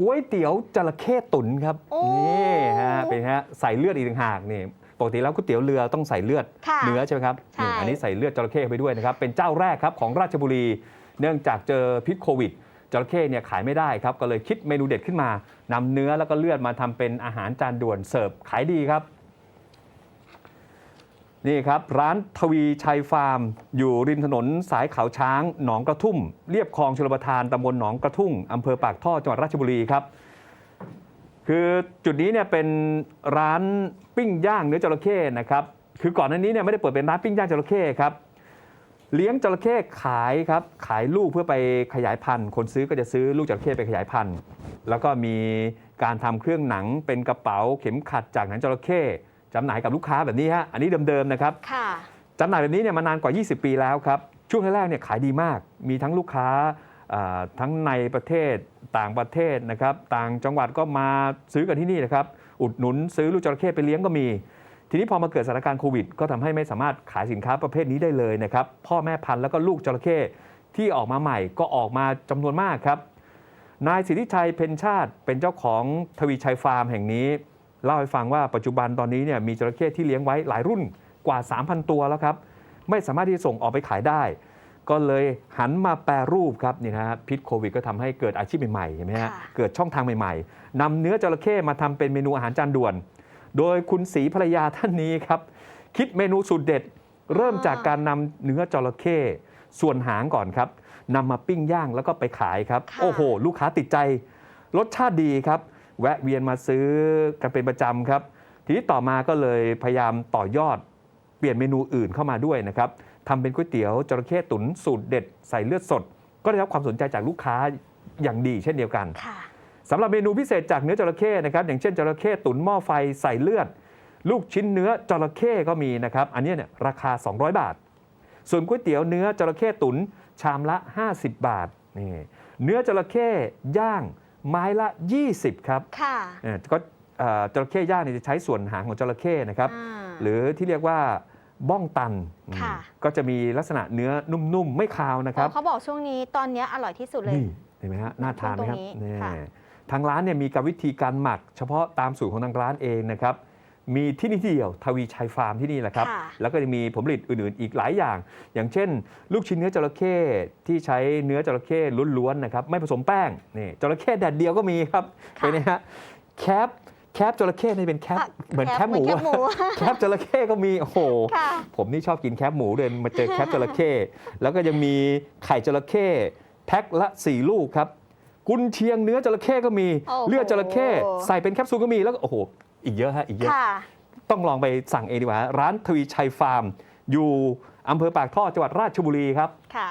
ก๋วยเตี๋ยวจระเข้ตุ๋นครับโอ้ นี่ฮะเป็นฮะใส่เลือดอีกต่างหากนี่ปกติแล้วก๋วยเตี๋ยวเรือต้องใส่เลือดค่ะเนื้อใช่ไหมครับใช่ นี่อันนี้ใส่เลือดจระเข้ไปด้วยนะครับเป็นเจ้าแรกครับของราชบุรี เนื่องจากเจอพิษโควิดจระเข้เนี่ยขายไม่ได้ครับก็เลยคิดเมนูเด็ดขึ้นมานำเนื้อแล้วก็เลือดมาทำเป็นอาหารจานด่วนเสิร์ฟขายดีครับ นี่ครับ ร้านทวีชัยฟาร์ม อยู่ริมถนนสายเขาช้าง หนองกระทุ่มเรียบคลองชลประทานตำบลหนองกระทุ่งอำเภอปากท่อจังหวัดราชบุรีครับ คือจุดนี้เนี่ยเป็นร้านปิ้งย่างเนื้อจระเข้นะครับคือก่อนหน้านี้เนี่ยไม่ได้เปิดเป็นร้านปิ้งย่างจระเข้ครับเลี้ยงจระเข้ขายครับขายลูกเพื่อไปขยายพันธุ์ คนซื้อก็จะซื้อลูกจระเข้ไปขยายพันธุ์ แล้วก็มีการทำเครื่องหนังเป็นกระเป๋าเข็มขัดจากหนังจระเข้ จำหน่ายกับลูกค้าแบบนี้ฮะอันนี้เดิมๆนะครับค่ะจำหน่ายแบบนี้เนี่ยมานานกว่า 20 ปีแล้วครับ ช่วงแรกๆเนี่ยขายดีมาก มีทั้งลูกค้าอ่าทั้งในประเทศต่างประเทศนะครับ ต่างจังหวัดก็มาซื้อกันที่นี่นะครับ อุดหนุนซื้อลูกจระเข้ไปเลี้ยงก็มี ทีนี้พอมาเกิดสถานการณ์โควิด ก็ทำให้ไม่สามารถขายสินค้าประเภทนี้ได้เลยนะครับ พ่อแม่พันธุ์แล้วก็ลูกจระเข้ที่ออกมาใหม่ก็ออกมาจำนวนมากครับ นายสิทธิชัยเพ็ญชาติเป็นเจ้าของทวีชัยฟาร์มแห่งนี้ เล่าให้ฟังว่าปัจจุบันตอนนี้เนี่ยมีจระเข้ที่เลี้ยงไว้หลายรุ่นกว่า 3,000 ตัวแล้วครับ ไม่สามารถที่จะส่งออกไปขายได้ ก็เลยหันมาแปรรูปครับนี่นะฮะพิษโควิดก็ทำให้เกิดอาชีพใหม่ๆเห็นไหมฮะค่ะ เกิดช่องทางใหม่ๆนำเนื้อจระเข้มาทำเป็นเมนูอาหารจานด่วน โดยคุณศรีภรรยาท่านนี้ครับ คิดเมนูสูตรเด็ด เริ่มจากการนำเนื้อจระเข้ส่วนหางก่อนครับนำมาปิ้งย่างแล้วก็ไปขายครับ ค่ะ โอ้โห ลูกค้าติดใจ รสชาติดีครับ แวะเวียนมาซื้อกันเป็นประจำครับ ทีนี้ต่อมาก็เลยพยายามต่อยอดเปลี่ยนเมนูอื่นเข้ามาด้วยนะครับทำเป็นก๋วยเตี๋ยวจระเข้ตุ๋นสูตรเด็ดใส่เลือดสด ก็ได้รับความสนใจจากลูกค้าอย่างดีเช่นเดียวกันค่ะสำหรับเมนูพิเศษจากเนื้อจระเข้นะครับอย่างเช่นจระเข้ตุ๋นหม้อไฟใส่เลือด ลูกชิ้นเนื้อจระเข้ก็มีนะครับอันเนี้ยเนี่ยราคา 200 บาท ส่วนก๋วยเตี๋ยวเนื้อจระเข้ตุ๋นชามละ 50 บาทนี่เนื้อจระเข้ย่าง ไม้ละ 20 ครับค่ะเอ่อก็เอ่อจระเข้ย่างเนี่ยจะใช้ส่วนหางของจระเข้นะครับ อ่า หรือที่เรียกว่าบ้องตันอืมค่ะ ก็จะมีลักษณะเนื้อนุ่มๆ ไม่คาวนะครับ เขาบอกช่วงนี้ตอนเนี้ยอร่อยที่สุดเลย นี่เห็นไหมฮะน่าทานไหมครับตรงนี้นี่ค่ะ ทางร้านเนี่ยมีการวิธีการหมัก เฉพาะตามสูตรของทางร้านเองนะครับ มีที่นี่ที่เดียวทวีชัยฟาร์มที่นี่แหละครับ ค่ะ แล้วก็จะมีผลผลิตอื่นๆ อีกหลายอย่าง อย่างเช่น ลูกชิ้นเนื้อจระเข้ที่ใช้เนื้อจระเข้ล้วนๆนะครับไม่ผสมแป้งนี่จระเข้แดดเดียวก็มีครับค่ะเป็นไงฮะแคปแคปจระเข้นี่เป็นแคปอะเหมือนแคปหมูเหมือนแคปหมูแคปจระเข้ก็มีโอ้โห ค่ะ ผมนี่ชอบกินแคปหมูเลยมาเจอแคปจระเข้ แล้วก็ยังมีไข่จระเข้แพ็คละ 4 ลูกครับ กุนเชียงเนื้อจระเข้ก็มี โอ้โห เลือดจระเข้ใส่เป็นแคปซูลก็มีแล้วก็โอ้โห อีกเยอะฮะอีกเยอะ ค่ะ ต้องลองไปสั่งเองดีกว่าร้านทวีชัยฟาร์ม อยู่อำเภอปากท่อจังหวัดราชบุรีครับ ค่ะ